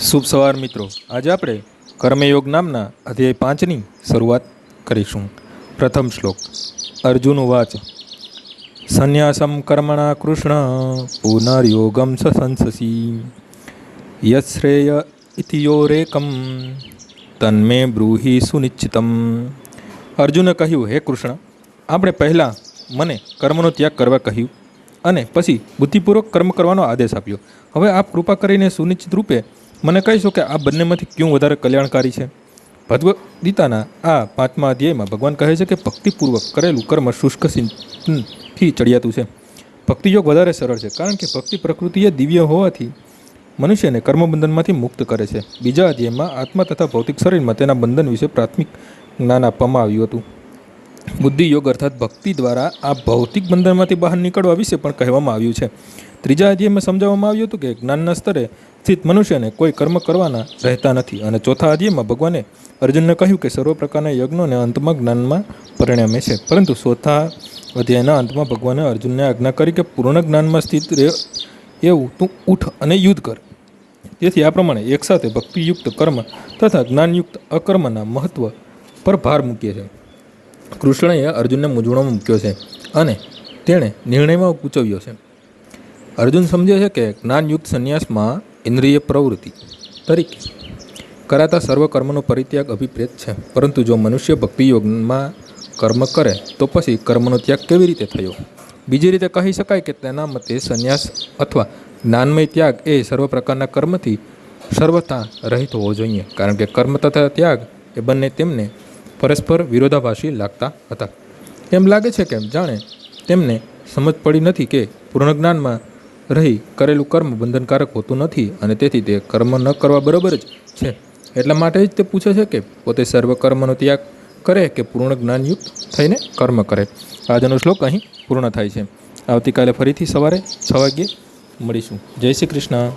શુભ સવાર મિત્રો. આજે આપણે કર્મયોગ નામના અધ્યાય પાંચની શરૂઆત કરીશું. પ્રથમ શ્લોક. અર્જુન વાચ સંન્યાસમ કર્મણા કૃષ્ણ, પુનર્યોગમ સસંસસી યશ્રેય ઇતિયોરેકમ તન્મે બ્રૂહી સુનિશ્ચિતમ. અર્જુને કહ્યું, હે કૃષ્ણ, આપણે પહેલાં મને કર્મનો ત્યાગ કરવા કહ્યું અને પછી બુદ્ધિપૂર્વક કર્મ કરવાનો આદેશ આપ્યો. હવે આપ કૃપા કરીને સુનિશ્ચિત રૂપે મને કહીશો કે આ બંનેમાંથી ક્યું વધારે કલ્યાણકારી છે? ભગવદ્ ગીતાના આ પાંચમા અધ્યાયમાં ભગવાન કહે છે કે ભક્તિપૂર્વક કરેલું કર્મ શુષ્ક સિંચનથી ચડિયાતું છે. ભક્તિયોગ વધારે સરળ છે, કારણ કે ભક્તિ પ્રકૃતિએ દિવ્ય હોવાથી મનુષ્યને કર્મબંધનમાંથી મુક્ત કરે છે. બીજા અધ્યાયમાં આત્મા તથા ભૌતિક શરીરમાં તેના બંધન વિશે પ્રાથમિક જ્ઞાન આપવામાં આવ્યું હતું. બુદ્ધિ યોગ અર્થાત ભક્તિ દ્વારા આ ભૌતિક બંધનમાંથી બહાર નીકળવા વિશે પણ કહેવામાં આવ્યું છે. ત્રીજા અધ્યાયમાં સમજાવવામાં આવ્યું હતું કે જ્ઞાનના સ્તરે સ્થિત મનુષ્યને કોઈ કર્મ કરવાના રહેતા નથી અને ચોથા અધ્યાયમાં ભગવાને અર્જુનને કહ્યું કે સર્વ પ્રકારના યજ્ઞોને અંતમાં જ્ઞાનમાં પરિણમે છે. પરંતુ ચોથા અધ્યાયના અંતમાં ભગવાને અર્જુનને આજ્ઞા કરી કે પૂર્ણ જ્ઞાનમાં સ્થિત રહે એવું તું ઉઠ અને યુદ્ધ કર. તેથી આ પ્રમાણે એકસાથે ભક્તિયુક્ત કર્મ તથા જ્ઞાનયુક્ત અકર્મના મહત્વ પર ભાર મૂકીએ છે. કૃષ્ણએ અર્જુનને મૂંઝવણમાં મૂક્યો છે અને તેણે નિર્ણયમાં ગૂંચવ્યો છે. અર્જુન સમજે છે કે જ્ઞાનયુક્ત સંન્યાસમાં ઇન્દ્રિય પ્રવૃત્તિ તરીકે કરાતા સર્વ કર્મનો પરિત્યાગ અભિપ્રેત છે. પરંતુ જો મનુષ્ય ભક્તિયોગમાં કર્મ કરે, તો પછી કર્મનો ત્યાગ કેવી રીતે થયો? બીજી રીતે કહી શકાય કે તેના મતે સંન્યાસ અથવા જ્ઞાનમય ત્યાગ એ સર્વ પ્રકારના કર્મથી સર્વથા રહિત હોવો જોઈએ. કારણ કે કર્મ તથા ત્યાગ એ બંને તેમને પરસ્પર વિરોધાભાસી લાગતા હતા. એમ લાગે છે કે જાણે તેમને સમજ પડી નથી કે પૂર્ણ જ્ઞાનમાં રહી કરેલું કર્મ બંધનકારક હોતું નથી અને તેથી તે કર્મ ન કરવા બરાબર જ છે. એટલા માટે જ તે પૂછે છે કે પોતે સર્વ કર્મનો ત્યાગ કરે કે પૂર્ણ જ્ઞાનયુક્ત થઈને કર્મ કરે. આજનો શ્લોક અહીં પૂર્ણ થાય છે. આવતીકાલે ફરીથી સવારે છ વાગ્યે મળીશું. જય શ્રી કૃષ્ણ.